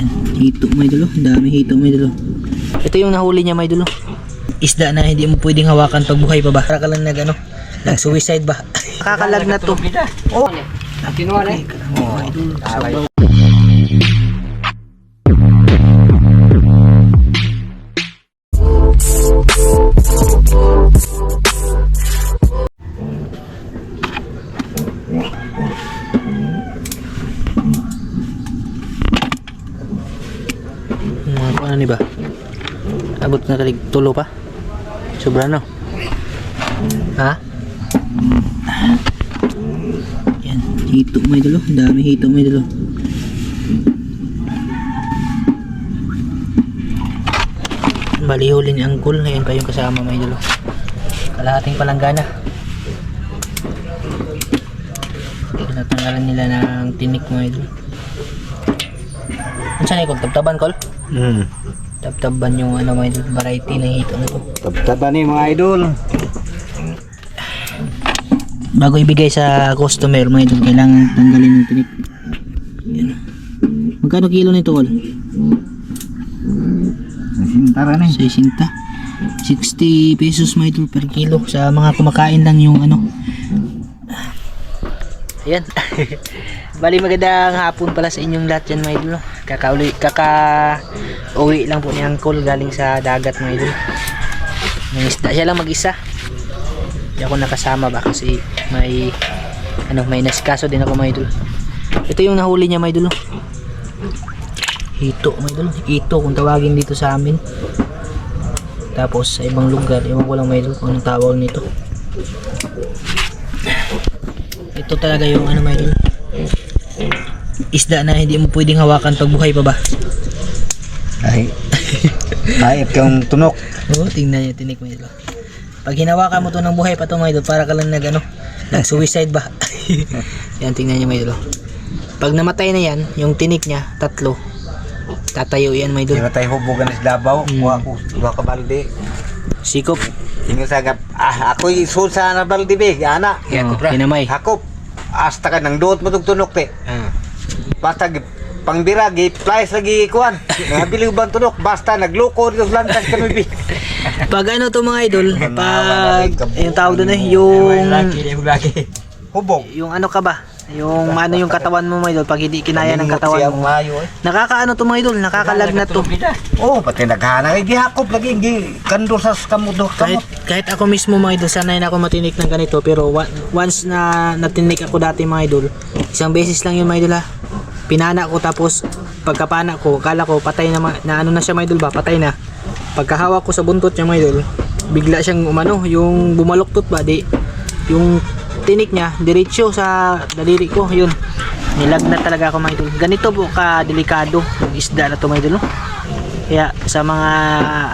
Yan, hito may dulo. Ang dami hito may dulo. Ito yung nahuli niya may dulo. Isda na hindi mo pwedeng hawakan pag buhay pa ba? Para ka lang nag ano, nag suicide ba? Kakalag na to. Oh, Kinuha na eh. oh idol. Sabaw. Mga ano ni ba? Abot na kalig tulo pa? Sobra no? Ha? Yan, hito may dulo. Dami hito may dulo. Bali huli ni Angkol. Ngayon pa yung kasama may dulo. Kalahating palanggana. Tinatanggalan nila ng tinik mga idol. Ano saan ikol? Tabtaban kol? Hmm. Tabtaban yung ano mga idol. Variety ng hito na to. Tabtaba ni mga idol. bago ibigay sa customer mga idol kailangan tanggalin yung tinik yan magkano kilo nito kol? Sintara na eh. 60 60 pesos mga idol per kilo sa mga kumakain lang yung ano ayan bali magandang hapon pala sa inyong lahat yan mga idol kakauli kaka uwi lang po ni Uncle galing sa dagat mga idol. May isda. Siya lang mag isa hindi ako nakasama ba kasi may ano may nasikaso din ako mga idol. Ito yung nahuli niya mga idol no? hito mga idol. Hito kung tawagin dito sa amin. Tapos sa ibang lugar ewan ko lang mga idol kung anong tawag nito. Ito talaga yung ano mga idol isda na hindi mo pwedeng hawakan pag buhay pa ba Ay. Ay, kang tunok. Oo, tingnan niyo tinik mo ito. Pag hinawakan mo to ng buhay pa to mga idol, para ka lang nag ano, nag suicide ba? yan, tingnan niyo mga idol. Pag namatay na yan, yung tinik niya, tatlo. Tatayo yan. Di ba tayo hubugan sa Davao? Hmm. Kuha ko, kuha ka balde. Sikop. Tingin sa gap. Ah, ako isul sa na balde be. Ana. Oh, kinamay. Hakop. Hasta ka nang duot mo tunok te. Ah. Basta pangbira gi flies lagi kuan. Nabili ban tunok basta nagloko dito sa lantas kami bi. Pag ano to mga idol, pag yung tawag doon eh, yung Hubog. yung ano ka ba? Yung ano yung katawan mo mga idol pag hindi kinaya ng katawan mo. mayo eh. Nakakaano to mga idol, nakakalagnat to. Oh, pati naghana kay gihakop lagi gi kando sa kamudo kahit kamot. kahit ako mismo mga idol sanay na ako matinik ng ganito pero once na natinik ako dati mga idol isang beses lang yun mga idol ha pinana ko tapos pagkapana ko kala ko patay na, na ano na siya mga idol ba patay na pagkahawak ko sa buntot niya idol bigla siyang umano yung bumaluktot ba di yung tinik niya diretso sa daliri ko yun nilagnat talaga ako mga idol ganito po ka delikado yung isda na to mga idol no? Kaya sa mga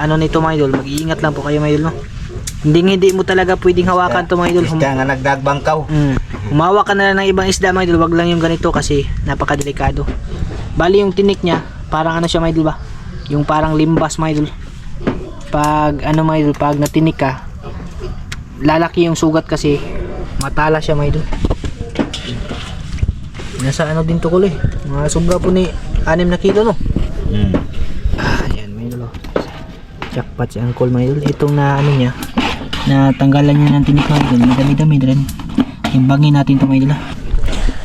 ano nito mga idol, mag-iingat lang po kayo mga idol no. Hindi hindi mo talaga pwedeng hawakan to mga idol. Isda nga nagdagbangkaw. mm, humawak ka na lang ng ibang isda mga idol, wag lang yung ganito kasi napakadelikado. Bali yung tinik niya, parang ano siya mga idol ba? Yung parang limbas mga idol. Pag ano mga idol, pag natinik ka, lalaki yung sugat kasi matala siya mga idol. Nasa ano din to kuloy. Mga sobra po ni 6 na kilo no. Mm. Ah, yan, may idol. oh. Jackpot si Uncle mga idol. Itong na ano niya, na tanggalan niya ng tinik mga idol. Madami-dami rin. Timbangin natin ito mga idol. ah.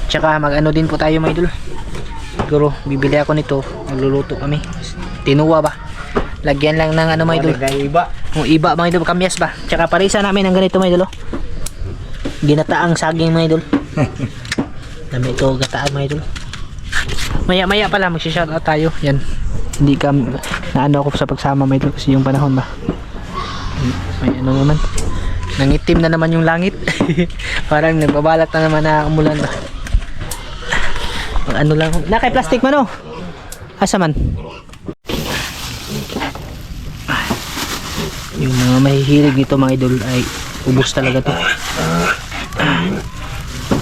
Tsaka mag-ano din po tayo mga idol. Siguro, bibili ako nito. Magluluto kami. Tinuwa ba? Lagyan lang ng ano mga idol. Iba. Kung iba mga idol, kamyas ba? Tsaka parisa namin ng ganito mga idol. oh. Ginataang saging mga idol. Dami ito gataan mga idol. Maya maya pala magsishoutout tayo. Yan. Hindi ka naano ako sa pagsama mga idol kasi yung panahon ba. May ano naman. Nangitim na naman yung langit. Parang nagbabalat na naman na umulan ba. Pag ano lang. Nakay plastic man oh. Asa man? yung mga mahihilig nito mga idol ay ubos talaga to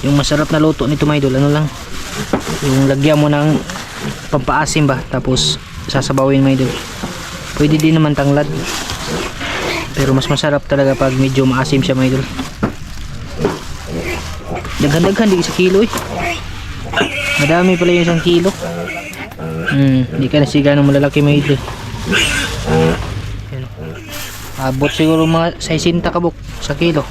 yung masarap na luto nito mga idol ano lang yung lagyan mo ng pampaasim ba tapos sasabawin mga idol pwede din naman tanglad pero mas masarap talaga pag medyo maasim siya mga idol daghan-daghan di sa kilo eh madami pala yung isang kilo Hmm, hindi ka nasiga ng malalaki idol. Yan. Abot siguro mga 60 kabuk sa kilo.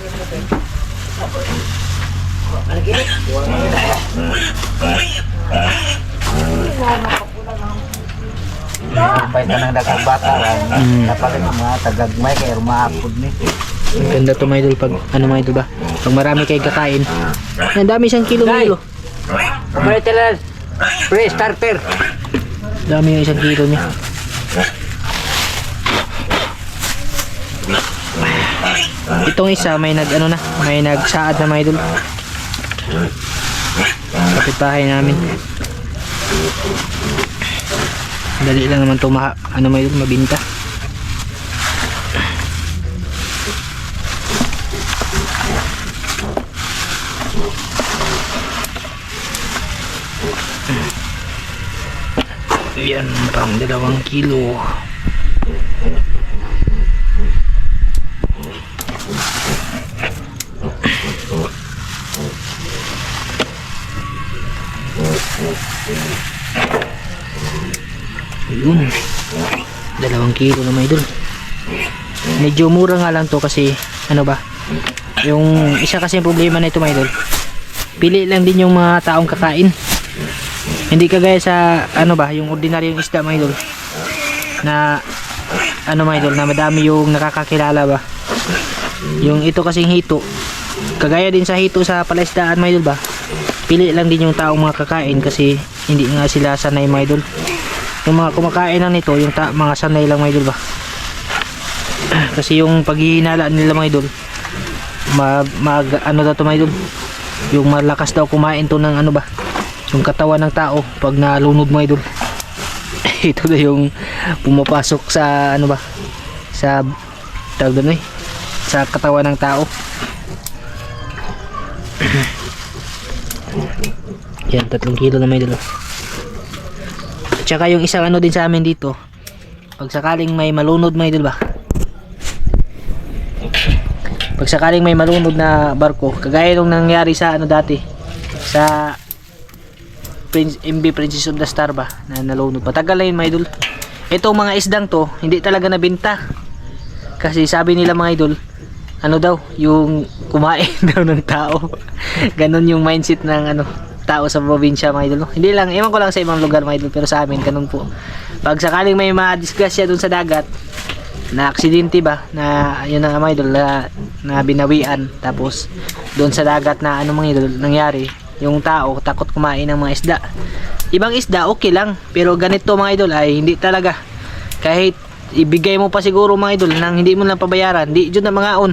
Kumpay ka ng dagang bata. Mm. Napagay mga tagagmay kay rumaapod ni. Ang ganda to mga idol pag ano mga idol ba? Pag marami kayo kakain. Ang dami isang kilo mga idol. Kumpay talan. Pre starter. Dami yung isang kilo niya. Itong isa may nag ano na, may nagsaad na mga idol. Kapitbahay namin. Dali lang naman ma ano idol, mabinta. Yan, pang dalawang kilo. Yun. Dalawang kilo na may idol. Medyo mura nga lang to kasi ano ba? Yung isa kasi problema na ito may idol. Pili lang din yung mga taong kakain. Hindi kagaya sa ano ba, yung ordinaryong isda mga idol. Na ano mga idol, na madami yung nakakakilala ba. Yung ito kasing hito. Kagaya din sa hito sa palaisdaan mga idol ba. Pili lang din yung taong mga kakain kasi hindi nga sila sanay mga idol. Yung mga kumakain lang nito, yung ta- mga sanay lang mga idol ba. kasi yung paghihinala nila mga idol, mag, mag ano daw to mga idol, yung malakas daw kumain to ng ano ba, yung katawan ng tao pag nalunod mo idol. Ito na yung pumapasok sa ano ba? Sa tawag doon eh. Sa katawan ng tao. Yan tatlong kilo na may dalo tsaka yung isang ano din sa amin dito pag sakaling may malunod may ba pag sakaling may malunod na barko kagaya nung nangyari sa ano dati sa Prince, MB Princess of the Star ba na nalunod. Patagal na yun mga idol. Itong mga isdang to, hindi talaga nabinta. Kasi sabi nila mga idol, ano daw, yung kumain daw ng tao. Ganon yung mindset ng ano, tao sa probinsya mga idol. no? Hindi lang, ewan ko lang sa ibang lugar mga idol, pero sa amin, ganun po. Pag sakaling may madisgrasya dun sa dagat, na aksidente ba, na yun na mga idol, na, na binawian, tapos doon sa dagat na ano mga idol, nangyari, yung tao takot kumain ng mga isda. Ibang isda okay lang, pero ganito mga idol ay hindi talaga. Kahit ibigay mo pa siguro mga idol nang hindi mo lang pabayaran, di jud na mga on.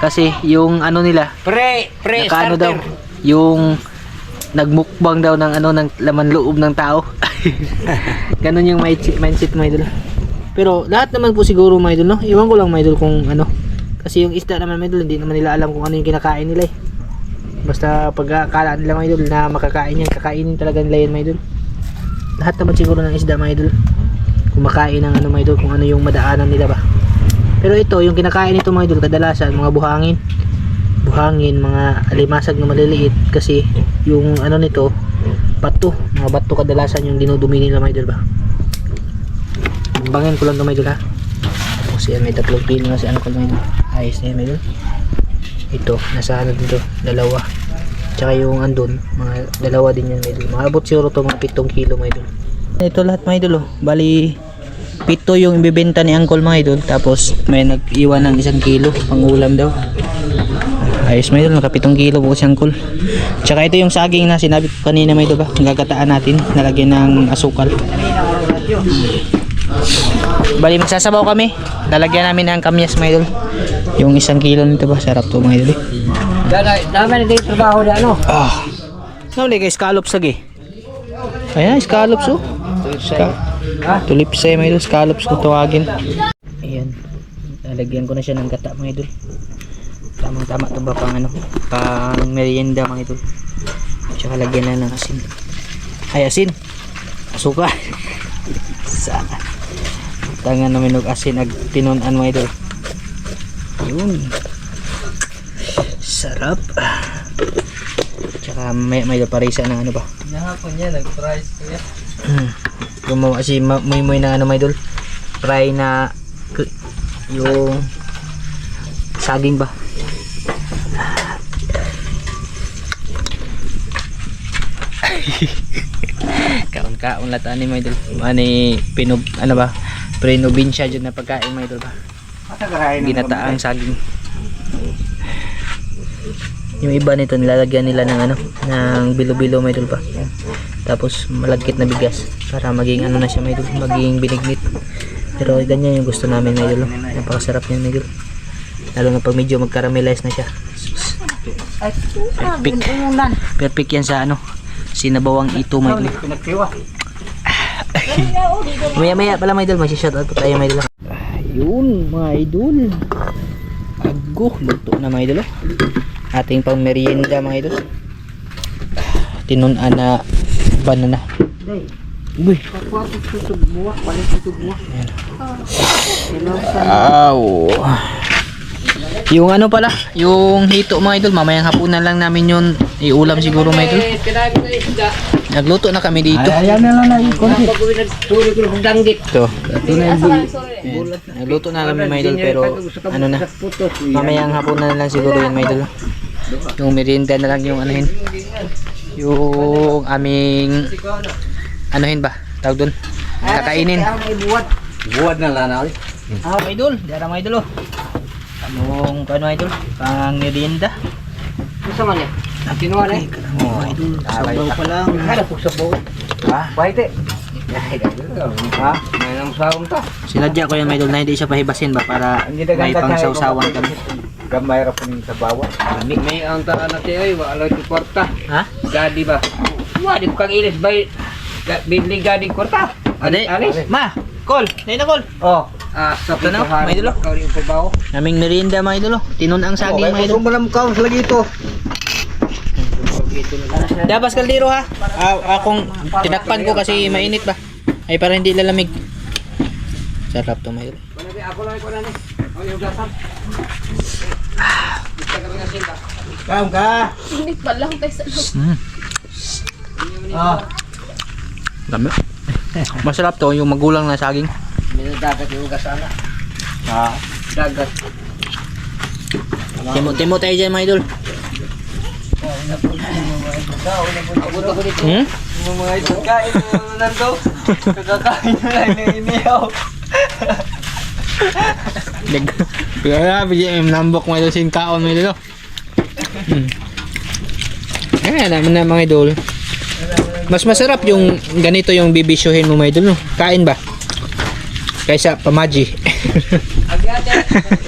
Kasi yung ano nila, Pre, pre nakaano daw, yung nagmukbang daw ng ano ng laman loob ng tao. Ganon yung mindset mga idol. Pero lahat naman po siguro mga idol, no? Iwan ko lang mga idol kung ano. Kasi yung isda naman mga idol, hindi naman nila alam kung ano yung kinakain nila eh. Basta pag akala nila mga idol na makakain yan, kakainin talaga nila yan mga idol. Lahat naman siguro ng isda mga idol. Kumakain ng ano mga idol, kung ano yung madaanan nila ba. Pero ito, yung kinakain nito mga idol, kadalasan mga buhangin. Buhangin, mga alimasag na maliliit kasi yung ano nito, bato. Mga bato kadalasan yung dinudumi nila mga idol ba. Bangin ko lang ito mga idol ha. Tapos yan, may tatlong kilo na si ano ko mga idol. Ayos na yan mga idol. Ito, nasa ano dito, dalawa. Tsaka yung andun, mga dalawa din yan mga idol. Mga abot siguro to mga pitong kilo mga idol. Ito lahat mga idol oh. Bali, pito yung ibibenta ni Uncle mga idol. Tapos may nag-iwan ng isang kilo pang ulam daw. Ayos mga idol, nakapitong kilo po si Uncle. Tsaka ito yung saging na sinabi ko kanina mga idol ba. Gagataan natin, nalagyan ng asukal. Bali magsasabaw kami. Lalagyan namin ng kamyas mga idol. Yung isang kilo nito ba, sarap to mga idol. eh. Dami na dito trabaho na ano. Ah. Nauli kay scallops lagi. Ayan, scallops oh. Ha? Tulipsay mga idol, scallops kung tawagin. Ayan. Lalagyan ko na siya ng gata mga idol. Tamang tama to ba pang ano, pang merienda mga idol. Tsaka lagyan na ng asin. Ay asin. Asuka. Sa tangan namin og asin ag tinunan mga idol. Yun. Sarap. Tsaka may may parisa ng ano ba? Nahapon niya, nag-price ko yan. Hmm. Gumawa si Ma- Muy Muy na ano, mga idol. Fry na yung saging ba? Kaon-kaon lata ni mga idol. Ani pinub ano ba? Prenobinsya jud na pagkain mga idol ba? Ginataang saging. Yung iba nito nilalagyan nila ng ano, ng bilo-bilo may idol pa. Tapos malagkit na bigas para maging ano na siya may idol, maging binignit. Pero ganyan yung gusto namin may oh. Napakasarap niyan may idol. Lalo na pag medyo mag-caramelize na siya. Perfect. Perfect yan sa ano, sinabawang ito may. Pinagtiwa. Maya maya pala mga idol, mag-shoutout pa tayo mga idol. Ayun mga idol. Ago, luto na mga idol. oh. Ating pang merienda mga idol. Tinunan na banana. Uy. Aw. Yung ano pala, yung hito mga idol, mamayang hapunan lang namin yun iulam siguro mga idol. Nagluto na kami dito. Ayan na lang na yung konti. Ito. Nagluto na kami mga idol pero ano na. Mamayang hapon na lang siguro yun mga idol. Yung merienda na lang yung anuhin. Yung aming anuhin ba? Tawag doon. Kakainin. Buwad na lang na. Ah, mga idol. Dara mga idol oh. Anong ano idol? Pang merienda. Gusto man niya. Kinuha na eh. Oh, idol. Sabaw pa lang. Kada po. Ha? Baite. Ha? May nang sawang to. Sinadya ko yan mga idol na hindi siya pahibasin ba para may pang sausawan kami. Gamay ra po sa bawat. May ang taan na tayo ay wala ito kwarta. Ha? Gadi ba? Wadi ko kang ilis bay. Bibili gadi kwarta. Ade, ma, call. Dahil na call. Oh. Ah, sa na, may dulo. Naming merienda mga idol oh. Tinun ang saging mga idol. malam ka sa lagi ito. Dabas kaldero ha. Ah, akong tinakpan ko kasi mainit ba. Ay para hindi lalamig. Sarap to idol. Ako lang ko na ni. Ako yung gasan. Kaum ka. Init pa lang tayo sa loob. Ah. Dami. Masarap to yung magulang na saging. May dagat yung gasan na. Ha? Dagat. Timo timo tayo dyan mga idol. Ako to ko dito. Hmm? Yung mga ito kain mo nando. Kagakain na lang ng iniyaw. Bigyan yung nambok mga idol sin kaon mga idol. oh. Hmm. Kaya naman na mga idol. Mas masarap yung ganito yung bibisyuhin mo mga idol no. Kain ba? Kaysa pamaji. Agi-ate.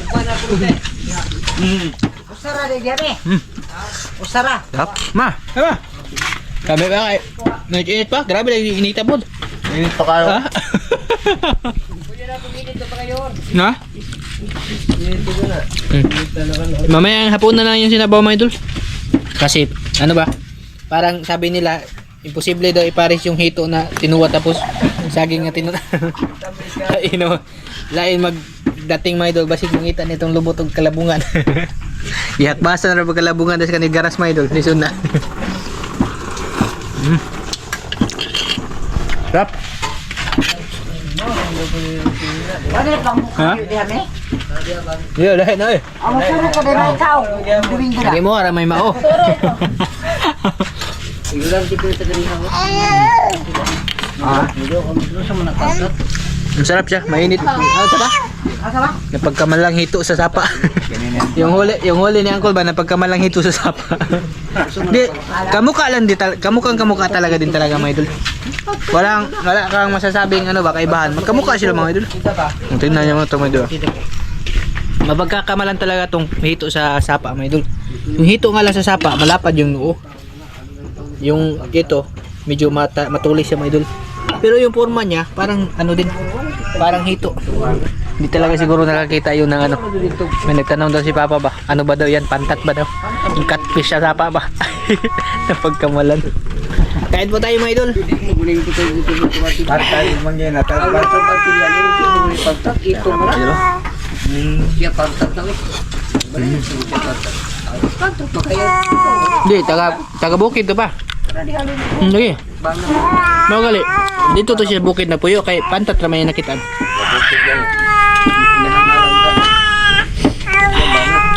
Kuha po dito. Usara de gani. Usara. Sarap. Ma, diba? Kami ba kay? Nag-init pa? Grabe lang inita po. Init pa kayo. Ha? Na? Hmm. Mamaya ang hapon na lang yung sinabaw mga idol. Kasi, ano ba? Parang sabi nila, imposible daw ipares yung hito na tinuwa tapos yung saging na tinuwa. Lain no? Lain mag dating mga idol basig mangita nitong lubot og kalabungan. Ihakbasa na rin pag kalabungan das kanil garas mga idol. Lison na. mm. Rap. Ano pang Ha? diyan eh? Yo, dahil na eh. Amo suro ka din ikaw. Duwing ko Lagi mo, ara may mao. Igulang dito sa ganina mo. Ah. Ang sarap siya, mainit. Ah, sarap. Asa ba? Napagkamalang hito sa sapa. yung huli, yung huli ni Uncle ba napagkamalang hito sa sapa. Di, kamukha lang di kamukhang kamukha talaga din talaga mga idol. Walang wala kang masasabing ano ba kaibahan. Magkamukha sila mga idol. Tingnan niyo mga idol. Mapagkakamalan talaga tong hito sa sapa mga idol. Yung hito nga lang sa sapa, malapad yung noo. Yung ito, medyo mata, matulis siya mga idol. Pero yung forma niya, parang ano din, parang hito. Hindi talaga siguro nakakita yun ng ano. May nagtanong daw si Papa ba, ano ba daw yan, pantat ba daw? Yung catfish sa sapa ba? Napagkamalan. Kain po tayo mga idol. Patay mati yan. Pantat ito mo na. Siya pantat na eh. Pantat. Hindi, taga, taga bukid to pa. Hmm, Lagi. Mau gali. Dito to siya bukid na puyo kay pantat ramay nakitaan.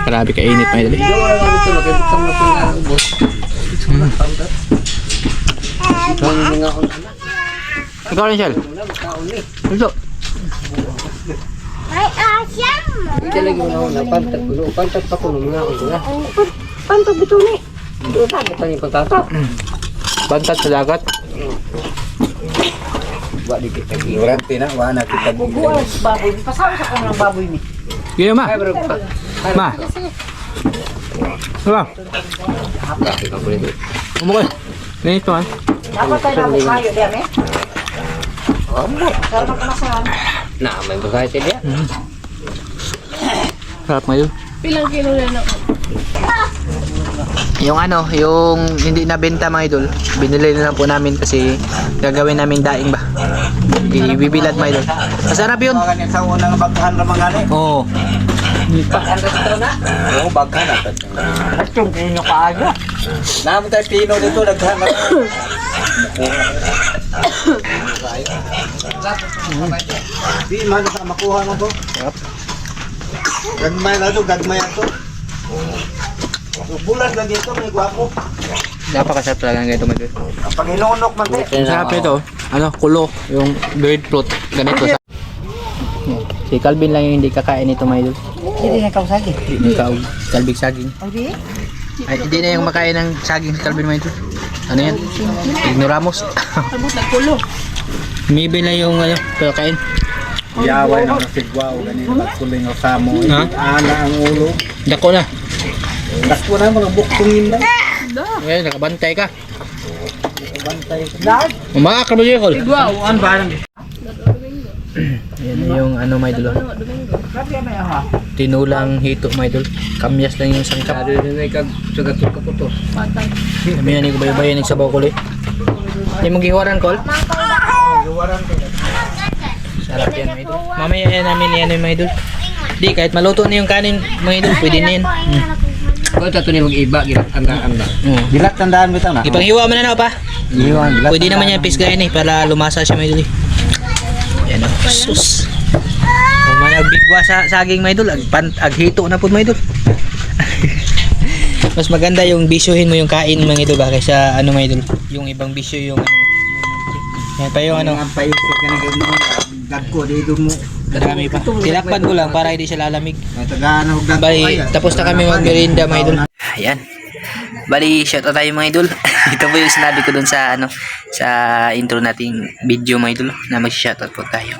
Grabe ka init. Ikaw ito, ito na ubos. Ikaw rin Shell. Wala, magkaon eh. Ito. Ito lagi mo na una, pantat ko. Pantat pa ko nung mga ako na. Pantog dito ni. Ano pa yung pagtatap? Pantat sa dagat. Wa di kita ignorante na, wa na kita sa baboy. Pasawa sa kamo ng baboy ni. Gaya ma. Ma. Diba? Umukay. Ganito man. Dapat tayo na kayo diyan eh. Amo. Para magkamasahan. Na, may basahe siya diya. Sarap mga idol. Pilang kilo na ako. Yung ano, yung hindi nabenta mga idol, binili na lang po namin kasi gagawin namin daing ba. Ibibilad mga idol. Masarap yun. Sa unang baghan na mga. Oo. Oo, baghan na. Atong kayo nyo kaaga. Namin tayo pino dito, naghan na. Di man sa makuha na to. Gagmay na to, gagmay na to. Bulan lagi ito, may gwapo. Napakasarap talaga ng ganito idol. Pag inunok man te. Masarap ito. Ano, kulo. Yung bird fruit. Ganito sa... Si Calvin lang yung hindi kakain nito mga idol. Hindi na kausagi. Hindi ka kalbig saging. Ay, hindi na yung makain ng saging si Calvin mga idol. Ano yan? Ignoramos. Tapos nagkulo. Maybe na yung ano, pero kain. Yaway na nasigwa o ganito, magkuling o samo. Ha? Ana ang ulo. Dako na. Dako na mga buktungin na. Ngayon, nakabantay ka. Bantay. Dahil. Umaak ka ba dyan, Col? Wow, an ba nang Yan yung ano, yun ha. Tinulang hito, my idol. Kamyas lang yung sangkap. Kado na kag sugat-sugat ko to. Patay. Kami yan, ikabayo-bayo ng sabaw, Col eh. Hindi mo giwaran, Col? Sarap yan, my idol. Mamaya yan namin yan, my idol. Di, kahit maluto na yung kanin, mga idol, pwede na yan. Hmm. Tato ni mag-iba gilat anda-anda. Hmm. Gilat tandaan bitaw na. Ipanghiwa mo na na, pa. Iwan gilat. Pwede naman yan pisgayan eh, para lumasa siya, my idol eh. Yan o, sus. Kung man nagbigwa sa saging, my idol, ag, pan, ag hito na po, my idol. Mas maganda yung bisyuhin mo yung kain, mga idol, ba? Kaysa ano, my idol, yung ibang bisyo yung ano. Yan pa yung ano, ang paisip ka na mo. Dagko dito mo. Marami pa. Tinakpan ko lang para hindi siya lalamig. Matagaan og dagko. Bali, tapos na kami mag-merienda mga idol. Ayan. Bali, shout out tayo mga idol. Ito po yung sinabi ko dun sa ano sa intro nating video mga idol na mag-shout out po tayo.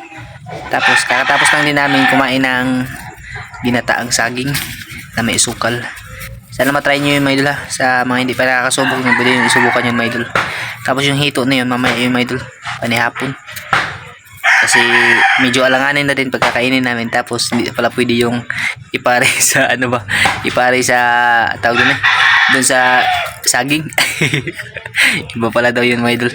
Tapos kakatapos lang din namin kumain ng ginataang saging na may sukal. Sana matry nyo yun mga idol ha. Sa mga hindi pa nakakasubok nyo, pwede yung isubukan yun mga idol. Tapos yung hito na yun, mamaya yun mga idol. Panihapon. Kasi medyo alanganin na din pagkakainin namin. Tapos hindi pala pwede yung ipare sa ano ba ipare sa tawag doon eh doon sa saging. Iba pala daw yun mga idol.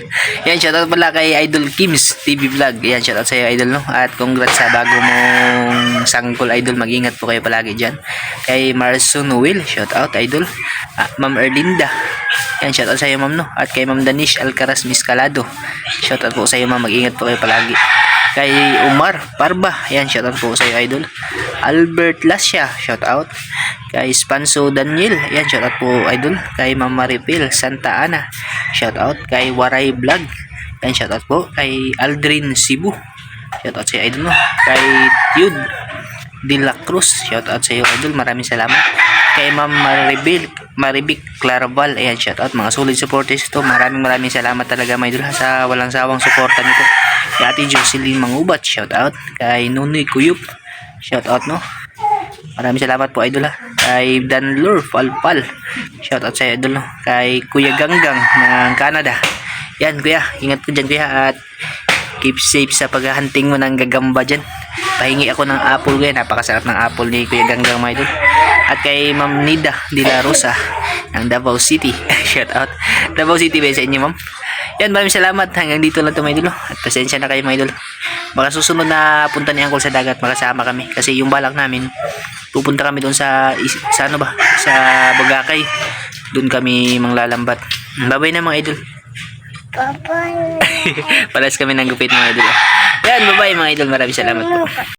Yan shoutout pala kay Idol Kims TV Vlog. Yan shoutout sa iyo idol no? At congrats sa bago mong sangkol idol. Mag-ingat po kayo palagi dyan. Kay Marson Will shoutout idol. Ah, Ma'am Erlinda. Yan shoutout sa iyo ma'am no? At kay Ma'am Danish Alcaraz Miscalado. Shoutout po sa iyo ma'am. Mag-ingat po kayo palagi kay Umar Parba. Yan shoutout po sa idol. Albert Lasya shoutout. Kay Spanso Daniel. Yan shoutout po idol. Kay Ma'am Maripil Santa Ana shoutout. Kay Waray Vlog. Yan shoutout po. Kay Aldrin Cebu. Shoutout sa iyo idol no kay Yud De La Cruz. Shoutout sa iyo idol. Maraming salamat. Kay Ma'am Maribel Maribik Claraval. Ayan shoutout. Mga solid supporters ito. Maraming maraming salamat talaga mga idol sa walang sawang suporta nito kay Ate Jocelyn Mangubat shoutout. Kay Nunoy Kuyup shoutout no? Maraming salamat po idol ha? Kay Danlor Falpal shoutout sa iyo, idol no? Kay Kuya Ganggang ng Canada. Yan kuya. Ingat ko dyan kuya at keep safe sa paghahunting mo ng gagamba dyan. Pahingi ako ng apple kuya. Napakasarap ng apple ni Kuya Ganggang mga idol. At kay Ma'am Nida De La Rosa ng Davao City. Shout out Davao City ba sa inyo ma'am yan maraming salamat. Hanggang dito lang to mga idol at pasensya na kayo mga idol. Baka susunod na punta ni Uncle sa dagat makasama kami. Kasi yung balak namin pupunta kami doon sa sa ano ba? Sa Bugakay. Doon kami manglalambat. Babay na mga idol. Palas kami ng gupit mga idol. Yan, bye-bye mga idol. Maraming salamat po.